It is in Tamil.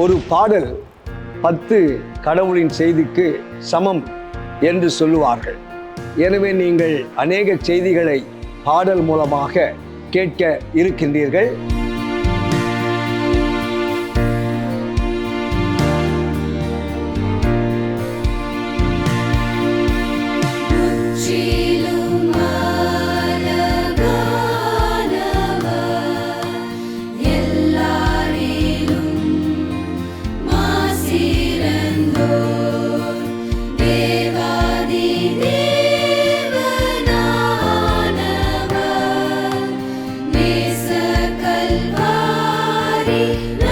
ஒரு பாடல் பத்து கடவுளின் செய்திக்கு சமம் என்று சொல்லுவார்கள். எனவே நீங்கள் அநேக செய்திகளை பாடல் மூலமாக கேட்க இருக்கின்றீர்கள். love.